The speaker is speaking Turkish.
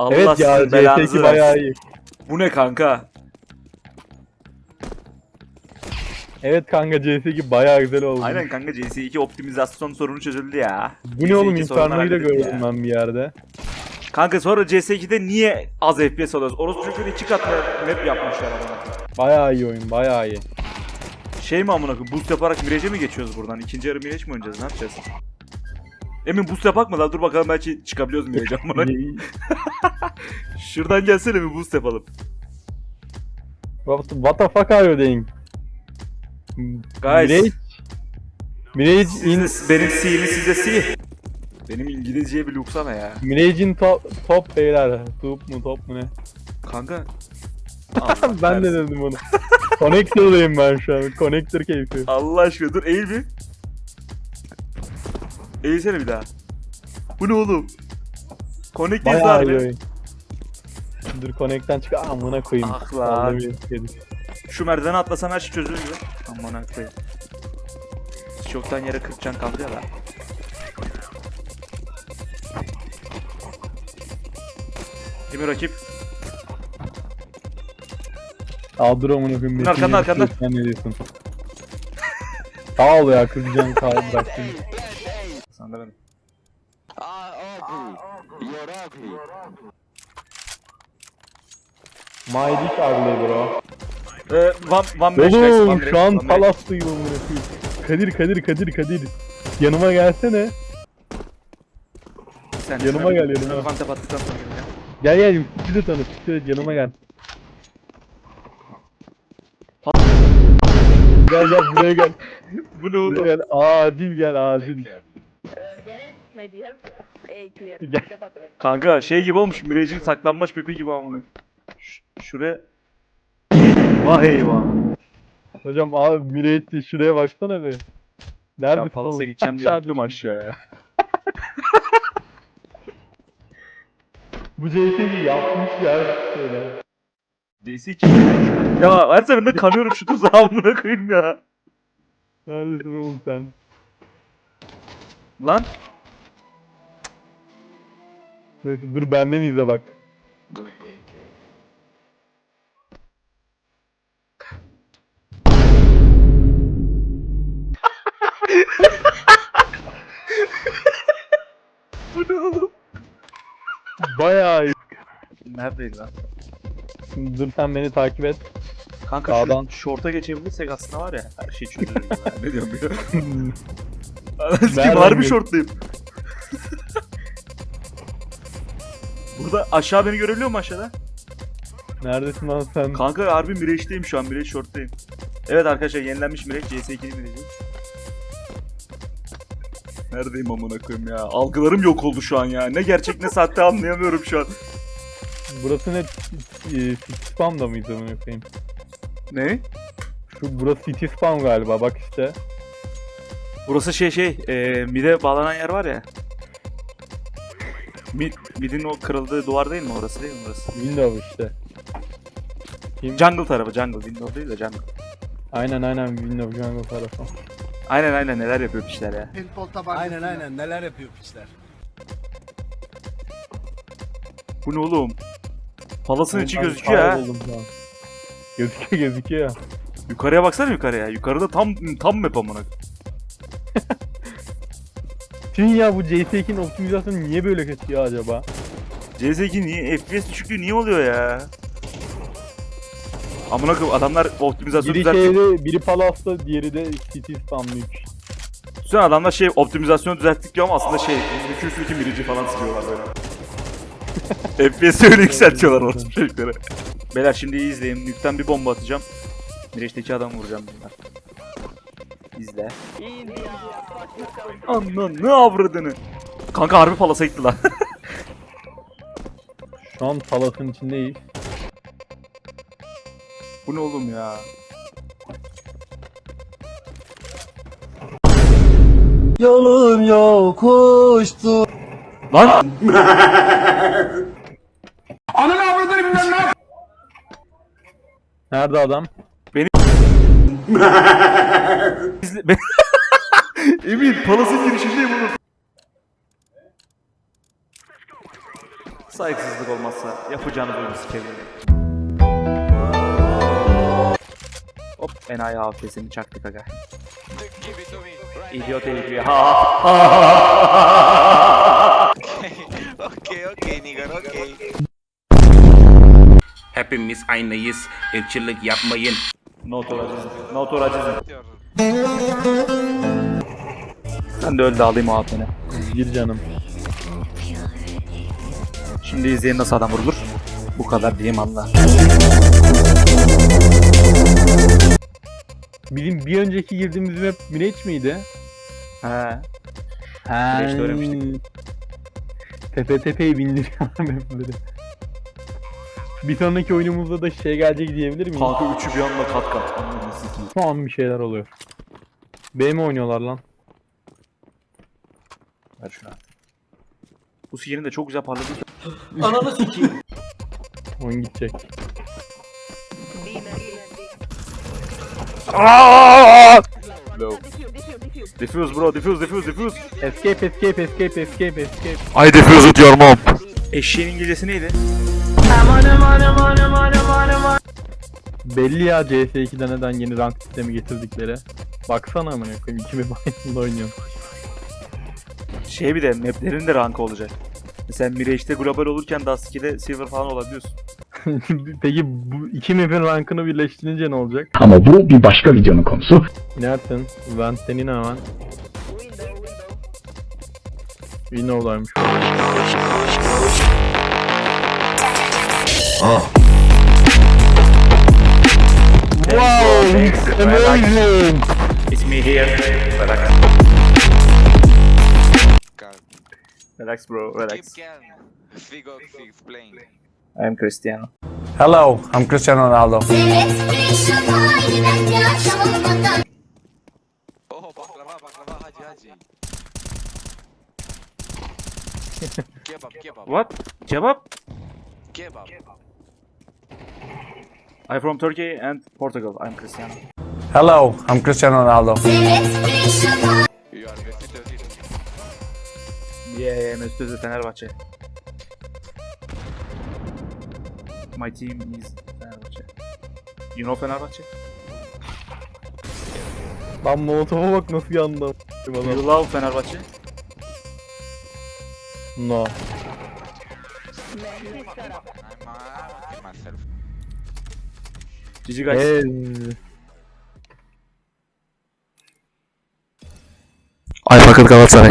Allah Evet ya sizin belanızı CS2 bayağı iyi. Bu ne kanka? Evet kanka CS2 bayağı güzel oldu. Aynen kanka CS2 optimizasyon sorunu çözüldü ya. Bu ne oğlum CS2 sorunlar Inferno'yu da gördüm ya. ben bir yerde. Kanka sonra CS2'de niye az FPS alıyoruz? Orası çünkü iki kat map yapmışlar amına. Bayağı iyi oyun bayağı iyi. Şey mi amına koyayım? Boost yaparak Mirage'e mi geçiyoruz buradan? İkinci yarı Mirage mi oynayacağız? Ne yapacağız? Emin boost yapak mı lan? Dur bakalım belki çıkabiliyoruz Mirage'e amına. koyayım. Şuradan gelsene bir boost yapalım. What, what the fuck are you doing? Guys. Mirage, Mirage in, benim C'mi size C. Benim İngilizceye bir luksana ya. Mirage'in top, top beyler. Top mu top mu ne? Kanka. ben de dedim onu. Connector'dayım ben şu an. Connector keyfi. Allah aşkına dur eğil bir. Eğilsene bir daha. Bu ne oğlum? Connect değil Bayağı iyi harbi. oyun. Dur Connect'ten çık. Amına koyayım. Ah lan. Vallahi bir yedik. Şu merdiveni atlasam her şey çözülür mü? Aman koyayım. Çoktan yere 40 can kaldı ya lan. Kimi rakip? Aa dur amına koyayım. Bunun arkanda, arkanda. Sen ne diyorsun? Sağ ol ya kızacağım sağ ol bıraktın. Benim. Ah, ugly. You're ugly. My dick ugly bro. Ee, one, one match, one Oğlum match, şu an one match. Palas'tayım amına koyayım. Kadir Kadir Kadir Kadir. Yanıma gelsene. Sen yanıma gel, yanıma. şuna Fante attıktan sonra gel. Gel gel bir de tanı. Bir de yanıma gel. gel gel buraya gel. Bu ne oğlum? Buraya gel. Acil gel acil. my Hey, clear. Gel. Kanka şey gibi olmuş. Mirage'in saklanmaç pepi gibi amına. Ş- şuraya. Vah eyvah. Hocam abi Mireti şuraya baksana be. Nerede Palas'a gideceğim diye atlıyorum aşağıya. Bu CS'yi yapmış ya şöyle. DC kim? ya her seferinde kanıyorum şu tuzağa amına koyayım ya. Neredesin oğlum sen? Lan Neyse, dur benden izle bak. bu ne oğlum? Bayağı iyi. Neredeyiz lan? Dur sen beni takip et. Kanka Sağdan. şu şorta geçebilirsek aslında var ya her şey çözülür. ne diyorum ya? Nereden harbi gel- şortluyum. Burada aşağı beni görebiliyor mu aşağıda? Neredesin lan sen? Kanka harbi Mirage'deyim şu an. Mirage short'tayım. Evet arkadaşlar yenilenmiş Mirage CS2'li Mirage. Neredeyim amına koyayım ya? Algılarım yok oldu şu an ya. Ne gerçek ne sahte anlayamıyorum şu an. Burası ne? E, City Spam'da mıydı bunu yapayım? Ne? Şu burası City Spam galiba bak işte. Burası şey şey, e, mide bağlanan yer var ya. Mid, midin o kırıldığı duvar değil mi orası değil mi orası? Window işte. Jungle tarafı, jungle. Windows değil de jungle. Aynen aynen Window Jungle tarafı. Aynen aynen neler yapıyor piçler ya. Aynen aynen neler yapıyor piçler. Bu ne oğlum? Palas'ın içi gözüküyor ha. kayboldum şu an. Gözüküyor gözüküyor ya. Yukarıya baksana yukarıya. Yukarıda tam tam map amına. Tüm ya bu CS2'nin optimizasyonu niye böyle kötü ya acaba? CS2 niye FPS düşüklüğü niye oluyor ya? Amına koyayım adamlar optimizasyon Biri düzelttik. şeyde, biri Palas'ta, diğeri de City 3. Sonra adamlar şey optimizasyon düzelttik diyor ama aslında şey 202 milici falan siliyorlar böyle. FPS'i öyle yükseltiyorlar orası çocukları. Beyler şimdi iyi izleyin. Nükten bir bomba atacağım. Mireç'teki adamı vuracağım bunlar. İzle. Aman ne avradını. Kanka harbi palasa gitti lan. Şu an Palas'ın içindeyiz. Bu ne oğlum ya? Yolum yokuştu. Lan! Nerede adam? Emin palasın girişindeyim oğlum. Saygısızlık olmazsa yapacağınız oyunu sikerim. Hop enayi hafifesini çaktık aga. Give it to me. Right İdiot herif ha. okay, okay, nigga, okay. Hepimiz aynıyız. Irkçılık yapmayın. Notoracizm. Notoracizm. Ben de öldü alayım o hafifeni. Gir canım. Şimdi izleyin nasıl adam vurulur. Bu kadar diyeyim Allah. Bizim bir önceki girdiğimiz map Mirage miydi? He. Ha. Mirage'de öğrenmiştik. Tepe tepeyi bindiriyor mapleri. Bir sonraki oyunumuzda da şey gelecek diyebilir miyim? Kanka üçü bir anda kat kat. Anladın sikeyim. Şu an bir şeyler oluyor. B mi oynuyorlar lan? Ver şunu. Bu sikirin de çok güzel parladı. Oyun gidecek. B man, B Low. man. Defuse, defuse, defuse. Diffuse bro, diffuse, diffuse, diffuse. Escape escape escape escape escape. I diffuse it your mom. Eşeğin İngilizcesi neydi? Belli ya CS2'de neden yeni rank sistemi getirdikleri. Baksana amına koyayım 2000 bayında oynuyorum. Şey bir de maplerin de rankı olacak. Mesela Mirage'de global olurken Dust 2'de silver falan olabiliyorsun. Peki bu iki map'in rankını birleştirince ne olacak? Ama bu bir başka videonun konusu. İnersin. Vent senin hemen. Window, window. Window'daymış. Wow! Amazing! It's me here. Relax. Relax bro, relax. calm. Figo, explain. I am Cristiano. Hello, I'm Cristiano Ronaldo. Oh, baklava, baklava, haji, haji. kebab, kebab, What? Kebab? kebab. I'm from Turkey and Portugal. I'm Cristiano. Hello, I'm Cristiano Ronaldo. You are Mesut Özil. Yeah, Mesut Özil Fenerbahçe. My team is Fenerbahçe. You know Fenerbahçe? Lan Molotov'a bak nasıl yandı. You love Fenerbahçe? No. Man, GG guys. Eee. Ay fakat Galatasaray.